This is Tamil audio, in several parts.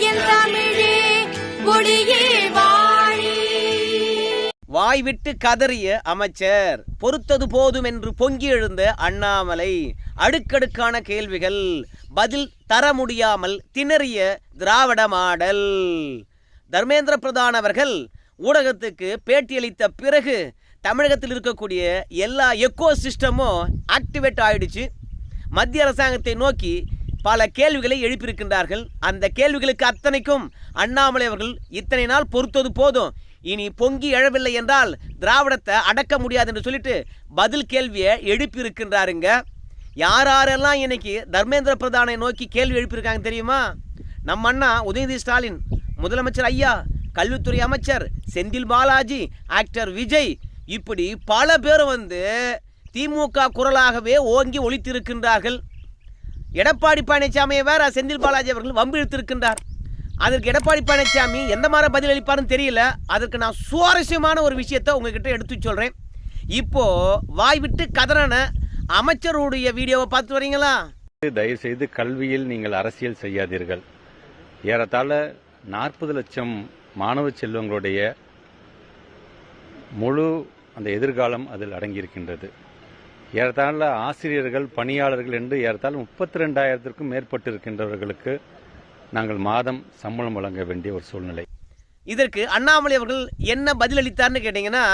என் தமிழே வாய் விட்டு கதறிய அமைச்சர் பொறுத்தது போதும் என்று பொங்கி எழுந்த அண்ணாமலை அடுக்கடுக்கான கேள்விகள் பதில் தர முடியாமல் திணறிய திராவிட மாடல். தர்மேந்திர பிரதான் அவர்கள் ஊடகத்துக்கு பேட்டியளித்த பிறகு தமிழகத்தில் இருக்கக்கூடிய எல்லா எக்கோ சிஸ்டமும் ஆக்டிவேட் ஆயிடுச்சு. மத்திய அரசாங்கத்தை நோக்கி பல கேள்விகளை எழுப்பியிருக்கின்றார்கள். அந்த கேள்விகளுக்கு அத்தனைக்கும் அண்ணாமலை அவர்கள் இத்தனை நாள் பொறுத்தது போதும். இனி பொங்கி எழவில்லை என்றால் திராவிடத்தை அடக்க முடியாது என்று சொல்லிட்டு பதில் கேள்வியை எழுப்பியிருக்கின்றாருங்க. யார் யாரெல்லாம் இன்னைக்கு தர்மேந்திர பிரதானை நோக்கி கேள்வி எழுப்பியிருக்காங்க தெரியுமா? நம்ம அண்ணா உதயநிதி ஸ்டாலின் முதலமைச்சர் ஐயா கல்வித்துறை அமைச்சர் செந்தில் பாலாஜி ஆக்டர் விஜய் இப்படி பல பேர் வந்து திமுக குரலாகவே ஓங்கி ஒழித்திருக்கின்றார்கள் எடப்பாடி பழனிசாமியை வேற செந்தில் பாலாஜி அவர்கள் வம்பிழுத்திருக்கின்றார். அதற்கு எடப்பாடி பழனிசாமி எந்த மாதிரி பதில் அளிப்பாருன்னு தெரியல. அதற்கு நான் சுவாரஸ்யமான ஒரு விஷயத்தை உங்ககிட்ட எடுத்து சொல்கிறேன் இப்போது வாய் விட்டு கதறான அமைச்சருடைய வீடியோவை பார்த்து வரீங்களா? தயவு செய்து கல்வியில் நீங்கள் அரசியல் செய்யாதீர்கள். ஏறத்தாழ நாற்பது லட்சம் மாணவ செல்வங்களுடைய முழு அந்த எதிர்காலம் அதில் அடங்கியிருக்கின்றது. ஏறத்தாழ ஆசிரியர்கள் பணியாளர்கள் என்று ஏறத்தாழ முப்பத்தி ரெண்டாயிரத்திற்கும் மேற்பட்டு இருக்கின்றவர்களுக்கு நாங்கள் மாதம் சம்பளம் வழங்க வேண்டிய ஒரு சூழ்நிலை. இதற்கு அண்ணாமலை அவர்கள் என்ன பதிலளித்தார்னு கேட்டிங்கன்னா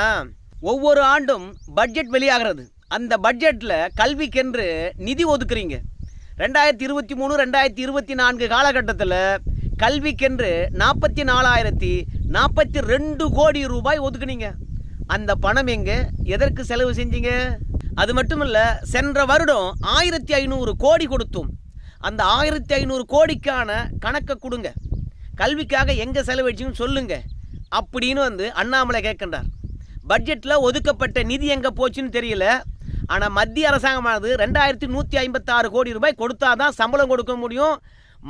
ஒவ்வொரு ஆண்டும் பட்ஜெட் வெளியாகிறது. அந்த பட்ஜெட்டில் கல்விக்கென்று நிதி ஒதுக்குறீங்க. ரெண்டாயிரத்தி இருபத்தி மூணு ரெண்டாயிரத்தி இருபத்தி நான்கு காலகட்டத்தில் கல்விக்கென்று நாற்பத்தி நாலாயிரத்தி நாற்பத்தி ரெண்டு கோடி ரூபாய் ஒதுக்குனீங்க. அந்த பணம் எங்கே? எதற்கு செலவு செஞ்சீங்க? அது மட்டும் சென்ற வருடம் ஆயிரத்தி ஐநூறு கோடி கொடுத்தோம். அந்த ஆயிரத்தி ஐநூறு கோடிக்கான கணக்கை கொடுங்க. கல்விக்காக எங்கே செலவழிச்சுன்னு சொல்லுங்க. அப்படின்னு வந்து அண்ணாமலை கேட்கின்றார். பட்ஜெட்டில் ஒதுக்கப்பட்ட நிதி எங்கே போச்சுன்னு தெரியல. ஆனால் மத்திய அரசாங்கமானது ரெண்டாயிரத்தி நூற்றி ஐம்பத்தாறு கோடி ரூபாய் கொடுத்தாதான் சம்பளம் கொடுக்க முடியும்.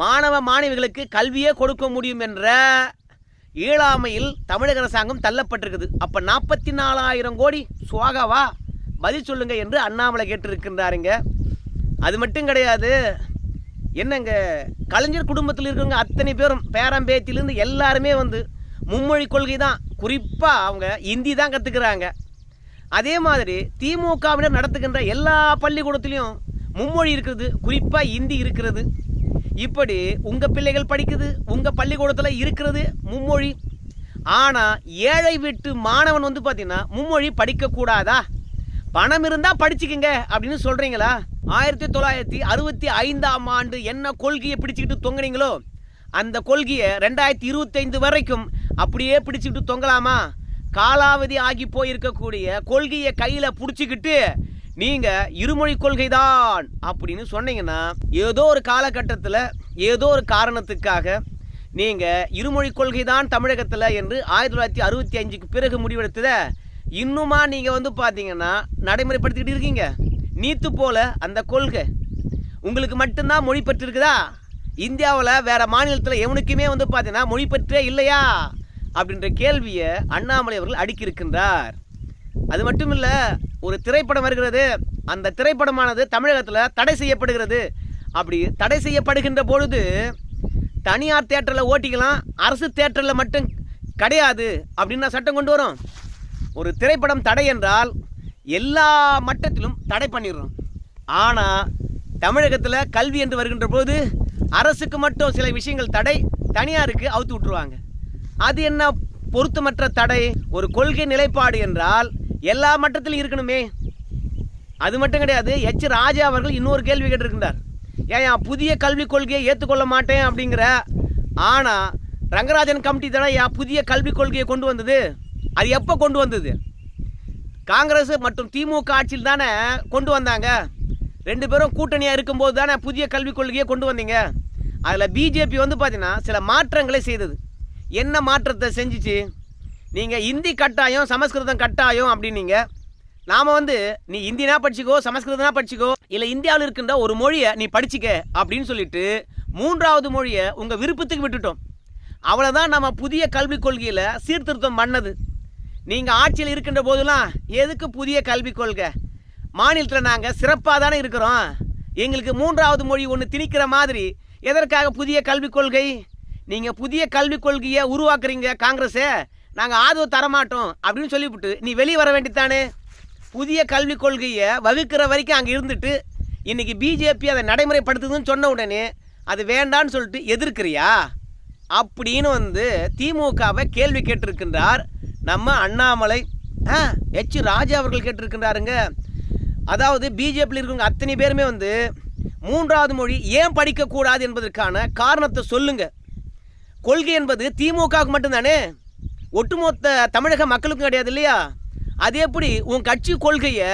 மாணவ மாணவிகளுக்கு கல்வியே கொடுக்க முடியும் என்ற இயலாமையில் தமிழக அரசாங்கம் தள்ளப்பட்டிருக்குது. அப்போ நாற்பத்தி நாலாயிரம் கோடி சுவாகாவா? பதில் சொல்லுங்க என்று அண்ணாமலை கேட்டிருக்கின்றாருங்க. அது மட்டும் கிடையாது என்னங்க கலைஞர் குடும்பத்தில் இருக்கிறவங்க அத்தனை பேரும் பேரம்பேத்திலேருந்து எல்லாருமே வந்து மும்மொழி கொள்கை தான் குறிப்பாக அவங்க இந்தி தான் கற்றுக்கிறாங்க அதே மாதிரி திமுகவினர் நடத்துகின்ற எல்லா பள்ளிக்கூடத்துலேயும் மும்மொழி இருக்கிறது குறிப்பாக இந்தி இருக்கிறது. இப்படி உங்கள் பிள்ளைகள் படிக்குது உங்கள் பள்ளிக்கூடத்தில் இருக்கிறது மும்மொழி. ஆனால் ஏழை வீட்டு மாணவன் வந்து பார்த்திங்கன்னா மும்மொழி படிக்கக்கூடாதா? பணம் இருந்தா படிச்சுக்கங்க அப்படின்னு சொல்றீங்களா? ஆயிரத்தி தொள்ளாயிரத்தி அறுபத்தி ஐந்தாம் ஆண்டு என்ன கொள்கையை பிடிச்சுக்கிட்டு தொங்குனீங்களோ அந்த கொள்கையை ரெண்டாயிரத்தி இருபத்தைந்து வரைக்கும் அப்படியே பிடிச்சுக்கிட்டு தொங்கலாமா? காலாவதி ஆகி போயிருக்கக்கூடிய கொள்கையை கையில பிடிச்சிக்கிட்டு நீங்க இருமொழி கொள்கை தான் அப்படின்னு சொன்னீங்கன்னா ஏதோ ஒரு காலகட்டத்தில் ஏதோ ஒரு காரணத்துக்காக நீங்க இருமொழி கொள்கை தான் தமிழகத்தில் என்று ஆயிரத்தி தொள்ளாயிரத்தி அறுபத்தி அஞ்சுக்கு பிறகு முடிவெடுத்ததை இன்னுமா நீங்கள் வந்து பார்த்தீங்கன்னா நடைமுறைப்படுத்திக்கிட்டு இருக்கீங்க. நீத்து போல அந்த கொள்கை. உங்களுக்கு மட்டும்தான் மொழி இந்தியாவில் வேறு மாநிலத்தில் எவனுக்குமே வந்து பார்த்தீங்கன்னா மொழி பெற்றே இல்லையா? அப்படின்ற கேள்வியை அண்ணாமலை அவர்கள் அடுக்கியிருக்கின்றார். அது மட்டும் இல்லை ஒரு திரைப்படம் வருகிறது. அந்த திரைப்படமானது தமிழகத்தில் தடை செய்யப்படுகிறது. அப்படி தடை செய்யப்படுகின்ற பொழுது தனியார் தேட்டரில் ஓட்டிக்கலாம் அரசு தேட்டரில் மட்டும் கிடையாது அப்படின்னு நான் சட்டம் கொண்டு வரோம். ஒரு திரைப்படம் தடை என்றால் எல்லா மட்டத்திலும் தடை பண்ணிடுறோம். ஆனால் தமிழகத்தில் கல்வி என்று வருகின்ற போது அரசுக்கு மட்டும் சில விஷயங்கள் தடை தனியாருக்கு அவுத்து விட்டுருவாங்க. அது என்ன பொருத்தமற்ற தடை? ஒரு கொள்கை நிலைப்பாடு என்றால் எல்லா மட்டத்திலும் இருக்கணுமே. அது மட்டும் கிடையாது எச். ராஜா அவர்கள் இன்னொரு கேள்வி கேட்டிருக்கின்றார். ஏன் புதிய கல்விக் கொள்கையை ஏற்றுக்கொள்ள மாட்டேன் அப்படிங்கிற. ஆனால் ரங்கராஜன் கமிட்டி தானே ஏன் புதிய கல்விக் கொள்கையை கொண்டு வந்தது? அது எப்போ கொண்டு வந்தது? காங்கிரஸ் மற்றும் திமுக ஆட்சியில் தானே கொண்டு வந்தாங்க. ரெண்டு பேரும் கூட்டணியாக இருக்கும்போது தானே புதிய கல்விக் கொள்கையை கொண்டு வந்தீங்க. அதில் பிஜேபி வந்து பார்த்தீங்கன்னா சில மாற்றங்களை செய்தது. என்ன மாற்றத்தை செஞ்சுச்சு? நீங்கள் இந்தி கட்டாயம் சமஸ்கிருதம் கட்டாயம் அப்படின்னீங்க. நாம் வந்து நீ இந்தினா படிச்சுக்கோ சமஸ்கிருதனா படிச்சுக்கோ இல்லை இந்தியாவில் இருக்கின்ற ஒரு மொழியை நீ படிச்சுக்க அப்படின்னு சொல்லிட்டு மூன்றாவது மொழியை உங்கள் விருப்பத்துக்கு விட்டுட்டோம். அவ்வளோதான் நம்ம புதிய கல்விக் கொள்கையில் சீர்திருத்தம் பண்ணது. நீங்கள் ஆட்சியில் இருக்கின்ற போதெல்லாம் எதுக்கு புதிய கல்விக் கொள்கை? மாநிலத்தில் நாங்கள் சிறப்பாக தானே இருக்கிறோம். எங்களுக்கு மூன்றாவது மொழி ஒன்று திணிக்கிற மாதிரி எதற்காக புதிய கல்விக் கொள்கை? நீங்கள் புதிய கல்விக் கொள்கையை உருவாக்குறீங்க காங்கிரஸே. நாங்கள் ஆதரவு தரமாட்டோம் அப்படின்னு சொல்லிவிட்டு நீ வெளியே வர வேண்டித்தானே புதிய கல்விக் கொள்கையை வகுக்கிற வரைக்கும் அங்கே இருந்துட்டு இன்றைக்கி பிஜேபி அதை நடைமுறைப்படுத்துதுன்னு சொன்ன உடனே அது வேண்டான்னு சொல்லிட்டு எதிர்க்கிறியா? அப்படின்னு வந்து திமுகவை கேள்வி கேட்டிருக்கின்றார் நம்ம அண்ணாமலை ஆ ராஜா அவர்கள் கேட்டிருக்கின்றாருங்க. அதாவது பிஜேபியில் இருக்கிறவங்க அத்தனை பேருமே வந்து மூன்றாவது மொழி ஏன் படிக்கக்கூடாது என்பதற்கான காரணத்தை சொல்லுங்க. கொள்கை என்பது திமுகவுக்கு மட்டும்தானே? ஒட்டுமொத்த தமிழக மக்களுக்கும் கிடையாது இல்லையா? அது எப்படி உன் கட்சி கொள்கையை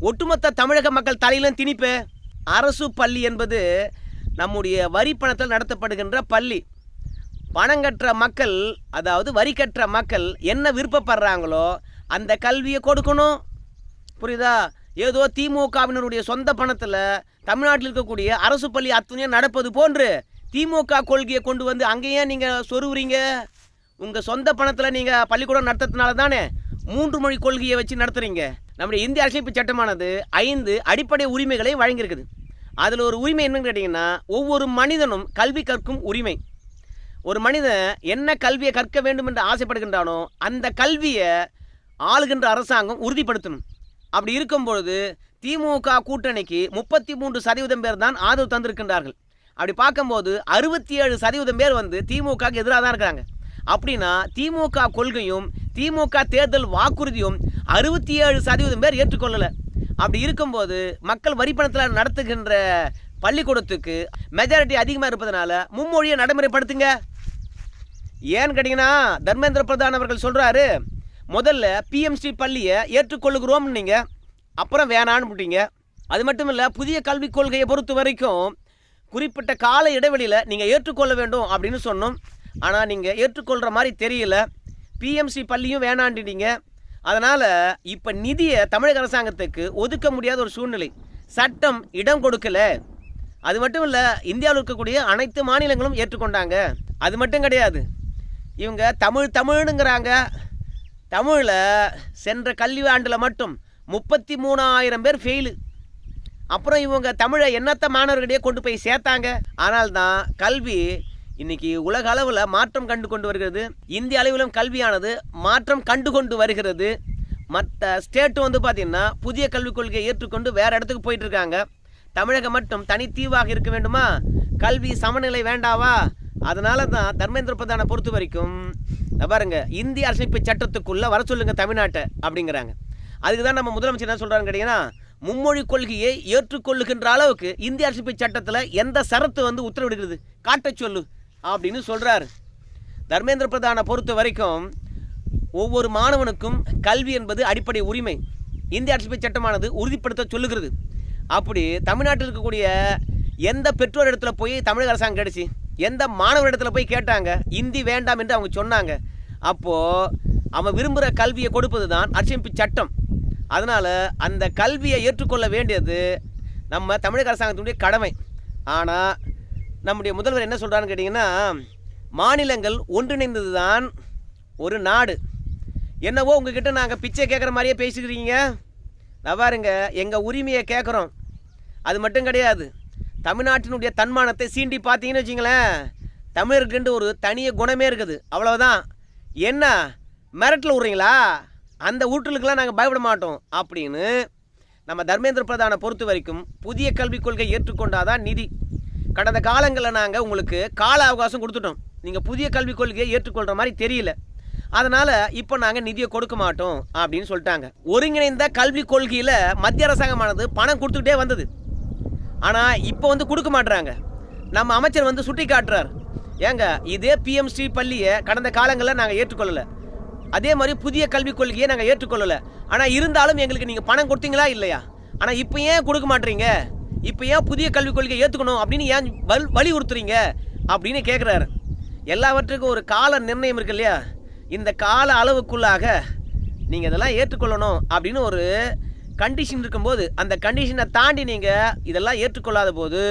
ஒட்டுமொத்த தமிழக மக்கள் தலையிலும் திணிப்பே? அரசு பள்ளி என்பது நம்முடைய வரி பணத்தில் நடத்தப்படுகின்ற பள்ளி. பணம் கட்டுற மக்கள் அதாவது வரி கட்டுற மக்கள் என்ன விருப்பப்படுறாங்களோ அந்த கல்வியை கொடுக்கணும். புரியுதா? ஏதோ திமுகவினருடைய சொந்த பணத்தில் தமிழ்நாட்டில் இருக்கக்கூடிய அரசு பள்ளி அத்துணையாக நடப்பது போன்று திமுக கொள்கையை கொண்டு வந்து அங்கேயே நீங்கள் சொருவுறீங்க. உங்கள் சொந்த பணத்தில் நீங்கள் பள்ளிக்கூடம் நடத்துறதுனால தானே மூன்று மொழி கொள்கையை வச்சு நடத்துகிறீங்க நம்முடைய இந்திய அரசியலமைப்பு சட்டமானது ஐந்து அடிப்படை உரிமைகளை வழங்கியிருக்குது. அதில் ஒரு உரிமை என்னன்னு கேட்டிங்கன்னா ஒவ்வொரு மனிதனும் கல்வி கற்கும் உரிமை. ஒரு மனிதன் என்ன கல்வியை கற்க வேண்டும் என்று ஆசைப்படுகின்றானோ அந்த கல்வியை ஆளுகின்ற அரசாங்கம் உறுதிப்படுத்தணும். அப்படி இருக்கும் பொழுது திமுக கூட்டணிக்கு முப்பத்தி மூன்று சதவீதம் பேர் தான் ஆதரவு தந்திருக்கின்றார்கள். அப்படி பார்க்கும்போது அறுபத்தி ஏழு சதவீதம் பேர் வந்து திமுகக்கு எதிராக தான் இருக்கிறாங்க. அப்படின்னா திமுக கொள்கையும் திமுக தேர்தல் வாக்குறுதியும் அறுபத்தி ஏழு சதவீதம் பேர் ஏற்றுக்கொள்ளலை. அப்படி இருக்கும்போது மக்கள் வரிப்பணத்தில் நடத்துகின்ற பள்ளிக்கூடத்துக்கு மெஜாரிட்டி அதிகமாக இருப்பதனால மும்மொழியை நடைமுறைப்படுத்துங்க. ஏன்னு கேட்டிங்கன்னா தர்மேந்திர பிரதான் அவர்கள் சொல்கிறாரு முதல்ல பிஎம்சி பள்ளியை ஏற்றுக்கொள்ளுகிறோம்னு நீங்கள் அப்புறம் வேணான்னு விட்டீங்க. அது மட்டும் இல்லை புதிய கல்விக் கொள்கையை பொறுத்த வரைக்கும் குறிப்பிட்ட கால இடைவெளியில் நீங்கள் ஏற்றுக்கொள்ள வேண்டும் அப்படின்னு சொன்னோம். ஆனால் நீங்கள் ஏற்றுக்கொள்கிற மாதிரி தெரியல. பிஎம்சி பள்ளியும் வேணாண்டிட்டீங்க அதனால் இப்போ நிதியை தமிழக அரசாங்கத்துக்கு ஒதுக்க முடியாத ஒரு சூழ்நிலை. சட்டம் இடம் கொடுக்கல. அது மட்டும் இல்லை இந்தியாவில் இருக்கக்கூடிய அனைத்து மாநிலங்களும் ஏற்றுக்கொண்டாங்க. அது மட்டும் கிடையாது. இவங்க தமிழ் தமிழ்னுங்கிறாங்க. தமிழில் சென்ற கல்வி ஆண்டில் மட்டும் முப்பத்தி மூணாயிரம் பேர் ஃபெயிலு அப்புறம் இவங்க தமிழை எண்ணற்ற மாணவர்களிடையே கொண்டு போய் சேர்த்தாங்க. ஆனால் தான் கல்வி இன்னைக்கு உலக அளவில் மாற்றம் கண்டு கொண்டு வருகிறது. இந்திய அளவிலும் கல்வியானது மாற்றம் கண்டு கொண்டு வருகிறது. மற்ற ஸ்டேட்டு வந்து பார்த்திங்கன்னா புதிய கல்விக் கொள்கையை ஏற்றுக்கொண்டு வேறு இடத்துக்கு போயிட்டுருக்காங்க தமிழகம் மட்டும் தனித்தீவாக இருக்க வேண்டுமா? கல்வி சமநிலை வேண்டாவா? அதனால தான் தர்மேந்திர பிரதானை பொறுத்த வரைக்கும் பாருங்க இந்திய அரசமைப்பு சட்டத்துக்குள்ளே வர சொல்லுங்க தமிழ்நாட்டை அப்படிங்கிறாங்க. அதுக்கு தான் நம்ம முதலமைச்சர் என்ன சொல்கிறாங்க கேட்டிங்கன்னா மும்மொழி கொள்கையை ஏற்றுக்கொள்ளுகின்ற அளவுக்கு இந்திய அரசமைப்பு சட்டத்தில் எந்த சரத்து வந்து உத்தரவிடுகிறது? காட்டச் சொல்லு அப்படின்னு சொல்கிறாரு தர்மேந்திர பிரதானை பொறுத்த வரைக்கும் ஒவ்வொரு மாணவனுக்கும் கல்வி என்பது அடிப்படை உரிமை. இந்திய அரசமைப்பு சட்டமானது உறுதிப்படுத்த சொல்லுகிறது. அப்படி தமிழ்நாட்டில் இருக்கக்கூடிய எந்த பெற்றோர் இடத்துல போய் தமிழக அரசாங்கம் கிடைச்சி எந்த மாணவரிடத்தில் போய் கேட்டாங்க? இந்தி வேண்டாம் என்று அவங்க சொன்னாங்க. அப்போது அவன் விரும்புகிற கல்வியை கொடுப்பது தான் அரசியலமைப்பு சட்டம். அதனால் அந்த கல்வியை ஏற்றுக்கொள்ள வேண்டியது நம்ம தமிழக அரசாங்கத்தினுடைய கடமை. ஆனால் நம்முடைய முதல்வர் என்ன சொல்கிறான்னு கேட்டிங்கன்னா மாநிலங்கள் ஒன்றிணைந்தது தான் ஒரு நாடு. என்னவோ உங்ககிட்ட நாங்கள் பிச்சை கேட்குற மாதிரியே பேசிக்கிறீங்க நான் பாருங்க எங்கள் உரிமையை கேட்குறோம் அது மட்டும் கிடையாது. தமிழ்நாட்டினுடைய தன்மானத்தை சீண்டி பார்த்தீங்கன்னு வச்சிங்களேன் தமிழருக்குன்ட்டு ஒரு தனிய குணமே இருக்குது. அவ்வளோதான் என்ன? மிரட்டில் விட்றீங்களா? அந்த ஊற்றலுக்கெல்லாம் நாங்கள் பயப்பட மாட்டோம் அப்படின்னு நம்ம தர்மேந்திர பிரதானை பொறுத்த வரைக்கும் புதிய கல்விக் கொள்கை ஏற்றுக்கொண்டாதான் நிதி. கடந்த காலங்களில் நாங்கள் உங்களுக்கு கால அவகாசம் கொடுத்துட்டோம். நீங்கள் புதிய கல்விக் கொள்கையை ஏற்றுக்கொள்கிற மாதிரி தெரியல. அதனால் இப்போ நாங்கள் நிதியை கொடுக்க மாட்டோம் அப்படின்னு சொல்லிட்டாங்க. ஒருங்கிணைந்த கல்விக் கொள்கையில் மத்திய அரசாங்கமானது பணம் கொடுத்துக்கிட்டே வந்தது. ஆனால் இப்போ வந்து கொடுக்க மாட்டுறாங்க நம்ம அமைச்சர் வந்து சுட்டி காட்டுறார். ஏங்க இதே பிஎம்சி பள்ளியை கடந்த காலங்களில் நாங்கள் ஏற்றுக்கொள்ளலை. அதே மாதிரி புதிய கல்விக் கொள்கையை நாங்கள் ஏற்றுக்கொள்ளலை. ஆனால் இருந்தாலும் எங்களுக்கு நீங்கள் பணம் கொடுத்தீங்களா இல்லையா? ஆனால் இப்போ ஏன் கொடுக்க மாட்டீங்க இப்போ ஏன் புதிய கல்விக் கொள்கையை ஏற்றுக்கணும் அப்படின்னு ஏன் வல் வலியுறுத்துறீங்க அப்படின்னு கேட்குறாரு எல்லாவற்றுக்கும் ஒரு கால நிர்ணயம் இருக்கு இல்லையா? இந்த கால அளவுக்குள்ளாக நீங்கள் இதெல்லாம் ஏற்றுக்கொள்ளணும் அப்படின்னு ஒரு கண்டிஷன் இருக்கும்போது அந்த கண்டிஷனை தாண்டி நீங்கள் இதெல்லாம் ஏற்றுக்கொள்ளாத போது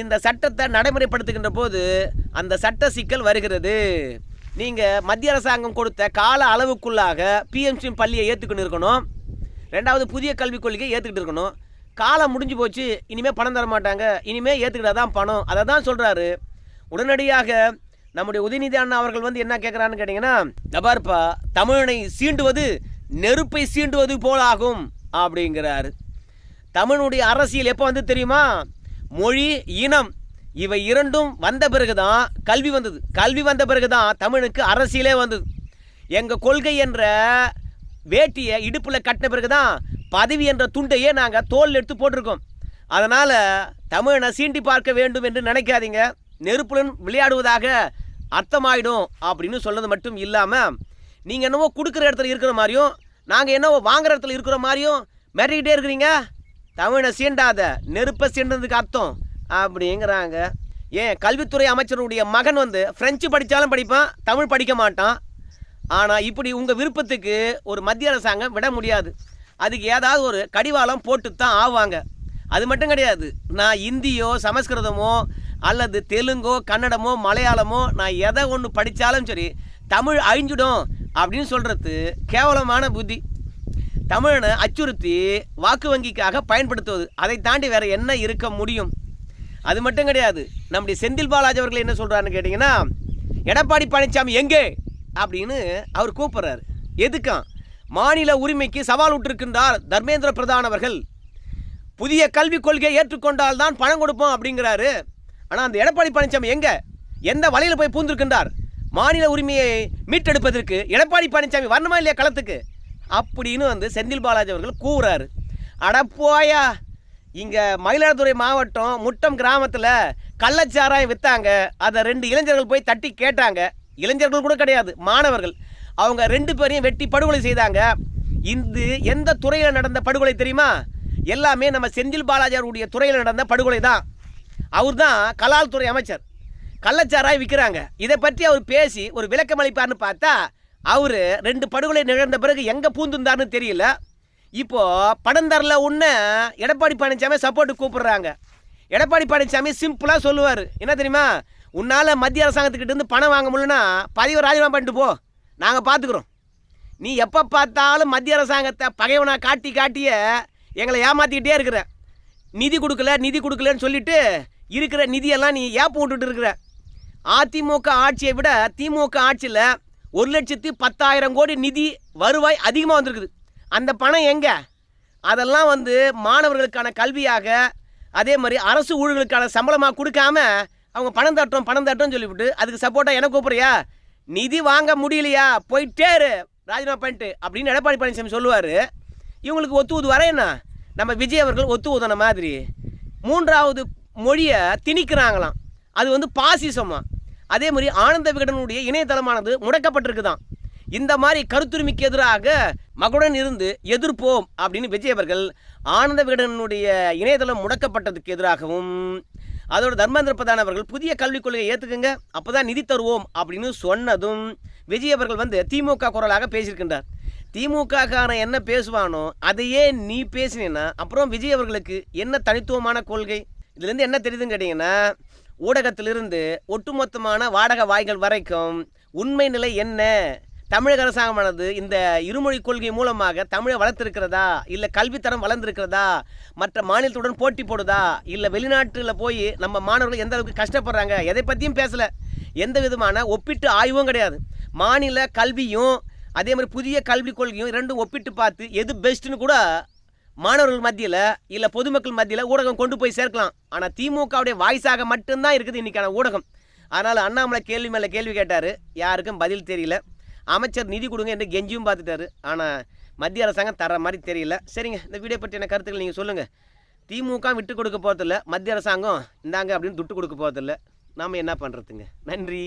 இந்த சட்டத்தை நடைமுறைப்படுத்துகின்ற போது அந்த சட்ட சிக்கல் வருகிறது. நீங்கள் மத்திய அரசாங்கம் கொடுத்த கால அளவுக்குள்ளாக பிஎம்சி பள்ளியை ஏற்றுக்கொண்டு இருக்கணும். ரெண்டாவது புதிய கல்விக் கொள்கையை ஏற்றுக்கிட்டு இருக்கணும். காலம் முடிஞ்சு போச்சு இனிமேல் பணம் தர மாட்டாங்க. இனிமேல் ஏற்றுக்கிட்டா தான் பணம். அதை தான் சொல்கிறாரு உடனடியாக நம்முடைய உதயநிதி அண்ணா அவர்கள் வந்து என்ன கேட்குறான்னு கேட்டிங்கன்னா நபார்ப்பா தமிழனை சீண்டுவது நெருப்பை சீண்டுவது போலாகும். அப்படிங்கிறாரு. தமிழுடைய அரசியல் எப்போ வந்து தெரியுமா? மொழி இனம் இவை இரண்டும் வந்த பிறகுதான் கல்வி வந்தது. கல்வி வந்த பிறகுதான் தமிழுக்கு அரசியலே வந்தது. எங்கள் கொள்கை என்ற வேட்டியை இடுப்பில் கட்டின பிறகுதான் பதவி என்ற துண்டையே நாங்கள் தோல் எடுத்து போட்டிருக்கோம். அதனால் தமிழனை சீண்டி பார்க்க வேண்டும் என்று நினைக்காதீங்க. நெருப்புடன் விளையாடுவதாக அர்த்தமாயிடும் அப்படின்னு சொன்னது மட்டும் இல்லாமல் நீங்கள் என்னவோ கொடுக்குற இடத்துல இருக்கிற மாதிரியும் நாங்கள் என்னவோ வாங்குற இடத்துல இருக்கிற மாதிரியும் மிரட்டிக்கிட்டே இருக்கிறீங்க. தமிழை சீண்டாத நெருப்பை சீண்டதுக்கு அர்த்தம். அப்படிங்கிறாங்க. ஏன் கல்வித்துறை அமைச்சருடைய மகன் வந்து ஃப்ரெஞ்சு படித்தாலும் படிப்பான் தமிழ் படிக்க மாட்டான். ஆனால் இப்படி உங்கள் விருப்பத்துக்கு ஒரு மத்திய அரசாங்கம் விட முடியாது. அதுக்கு ஏதாவது ஒரு கடிவாளம் போட்டு தான் ஆவாங்க. அது மட்டும் கிடையாது. நான் இந்தியோ சமஸ்கிருதமோ அல்லது தெலுங்கோ கன்னடமோ மலையாளமோ நான் எதை ஒன்று படித்தாலும் சரி தமிழ் அழிஞ்சிடும் அப்படின்னு சொல்கிறது கேவலமான புத்தி. தமிழனை அச்சுறுத்தி வாக்கு வங்கிக்காக பயன்படுத்துவது. அதை தாண்டி வேற என்ன இருக்க முடியும்? அது மட்டும் கிடையாது. நம்முடைய செந்தில் பாலாஜ் அவர்கள் என்ன சொல்கிறாருன்னு கேட்டிங்கன்னா எடப்பாடி பழனிசாமி எங்கே? அப்படின்னு அவர் கூப்பிட்றாரு. எதுக்கான் மாநில உரிமைக்கு சவால் விட்டுருக்கின்றார் தர்மேந்திர பிரதான் அவர்கள். புதிய கல்விக் கொள்கையை ஏற்றுக்கொண்டால் தான் பணம் கொடுப்போம் அப்படிங்கிறாரு. ஆனால் அந்த எடப்பாடி பழனிசாமி எங்கே? எந்த வலையில் போய் பூந்திருக்கின்றார்? மாநில உரிமையை மீட்டெடுப்பதற்கு எடப்பாடி பழனிசாமி வரணுமா இல்லையா களத்துக்கு? அப்படின்னு வந்து செந்தில் பாலாஜி அவர்கள் கூவுறாரு. அட போயா இங்கே மயிலாடுதுறை மாவட்டம் முட்டம் கிராமத்தில் கள்ளச்சாராயம் விற்றாங்க அதை ரெண்டு இளைஞர்கள் போய் தட்டி கேட்டாங்க. இளைஞர்கள் கூட கிடையாது மாணவர்கள். அவங்க ரெண்டு பேரையும் வெட்டி படுகொலை செய்தாங்க. இது எந்த துறையில் நடந்த படுகொலை தெரியுமா? எல்லாமே நம்ம செந்தில் பாலாஜி அவருடைய துறையில் நடந்த படுகொலை தான் அவர் தான் கலால் துறை அமைச்சர். கள்ளச்சாராய் விற்கிறாங்க இதை பற்றி அவர் பேசி ஒரு விளக்கம் அளிப்பார்னு பார்த்தா அவர் ரெண்டு படுகொலை நிகழ்ந்த பிறகு எங்கே பூந்துந்தார்னு தெரியல. இப்போ படம் தரல ஒன்று எடப்பாடி பழனிசாமி சப்போர்ட்டு கூப்பிடுறாங்க. எடப்பாடி பழனிசாமி சிம்பிளாக சொல்லுவார். என்ன தெரியுமா? உன்னால் மத்திய அரசாங்கத்துக்கிட்ட இருந்து பணம் வாங்க முடியலன்னா பதிவு ராஜினாமா பண்ணிட்டு போ. நாங்கள் பார்த்துக்குறோம் நீ எப்போ பார்த்தாலும் மத்திய அரசாங்கத்தை பகைவனா காட்டி காட்டிய எங்களை ஏமாற்றிக்கிட்டே இருக்கிற. நிதி கொடுக்கல நிதி கொடுக்கலன்னு சொல்லிட்டு இருக்கிற நிதியெல்லாம் நீ ஏப்ப விட்டுட்டு இருக்கிற. அதிமுக ஆட்சியை விட திமுக ஆட்சியில் ஒரு லட்சத்தி பத்தாயிரம் கோடி நிதி வருவாய் அதிகமாக வந்திருக்குது. அந்த பணம் எங்கே? அதெல்லாம் வந்து மாணவர்களுக்கான கல்வியாக அதே மாதிரி அரசு ஊழல்களுக்கான சம்பளமாக கொடுக்காம அவங்க பணம் தட்டுறோம் பணம் தட்டுறோம் சொல்லிவிட்டு அதுக்கு சப்போர்ட்டாக என்ன கூப்பிட்றியா? நிதி வாங்க முடியலையா? போயிட்டே ராஜினாமா பண்ணிட்டு அப்படின்னு எடப்பாடி பழனிசாமி சொல்லுவார். இவங்களுக்கு ஒத்து ஊது வரையண்ணா என்ன? நம்ம விஜய் அவர்கள் ஒத்து ஊதுன மாதிரி. மூன்றாவது மொழியை திணிக்கிறாங்களாம். அது வந்து பாசிசமாக அதே மாதிரி ஆனந்த விகடனுடைய இணையதளமானது முடக்கப்பட்டிருக்குதான். இந்த மாதிரி கருத்துரிமைக்கு எதிராக மகுடன் இருந்து எதிர்ப்போம் அப்படின்னு விஜய் அவர்கள் ஆனந்த விகடனுடைய இணையதளம் முடக்கப்பட்டதுக்கு எதிராகவும் அதோட தர்மேந்திர பிரதான் அவர்கள் புதிய கல்விக் கொள்கையை ஏற்றுக்குங்க அப்போ தான் நிதி தருவோம் அப்படின்னு சொன்னதும் விஜய் அவர்கள் வந்து திமுக குரலாக பேசியிருக்கின்றார். திமுக காரன் என்ன பேசுவானோ அதையே நீ பேசினீன்னா அப்புறம் விஜய் அவர்களுக்கு என்ன தனித்துவமான கொள்கை? இதுலேருந்து என்ன தெரியுதுன்னு கேட்டிங்கன்னா ஊடகத்திலிருந்து ஒட்டுமொத்தமான வாடகை வாய்கள் வரைக்கும் உண்மை நிலை என்ன? தமிழக அரசாங்கமானது இந்த இருமொழி கொள்கை மூலமாக தமிழை வளர்த்திருக்கிறதா? இல்லை கல்வித்தரம் வளர்ந்துருக்கிறதா? மற்ற மாநிலத்துடன் போட்டி போடுதா? இல்லை வெளிநாட்டில் போய் நம்ம மாணவர்கள் எந்த அளவுக்கு கஷ்டப்படுறாங்க? எதை பற்றியும் பேசலை. எந்த விதமான ஒப்பிட்டு ஆய்வும் கிடையாது. மாநில கல்வியும் அதே மாதிரி புதிய கல்விக் கொள்கையும் இரண்டும் ஒப்பிட்டு பார்த்து எது பெஸ்ட்டுன்னு கூட மாணவர்கள் மத்தியில் இல்லை பொதுமக்கள் மத்தியில் ஊடகம் கொண்டு போய் சேர்க்கலாம். ஆனால் திமுகவுடைய வாய்ஸாக மட்டும்தான் இருக்குது இன்றைக்கான ஊடகம். அதனால் அண்ணாமலை கேள்வி மேலே கேள்வி கேட்டார். யாருக்கும் பதில் தெரியல. அமைச்சர் நிதி கொடுங்க என்று கெஞ்சியும் பார்த்துட்டாரு. ஆனால் மத்திய அரசாங்கம் தர மாதிரி தெரியல. சரிங்க இந்த வீடியோ பற்றின கருத்துக்கள் நீங்கள் சொல்லுங்கள் திமுக விட்டு கொடுக்க போகிறதில்ல மத்திய அரசாங்கம் இந்தாங்க அப்படின்னு துட்டு கொடுக்க போகிறதில்ல நாம் என்ன பண்ணுறதுங்க நன்றி.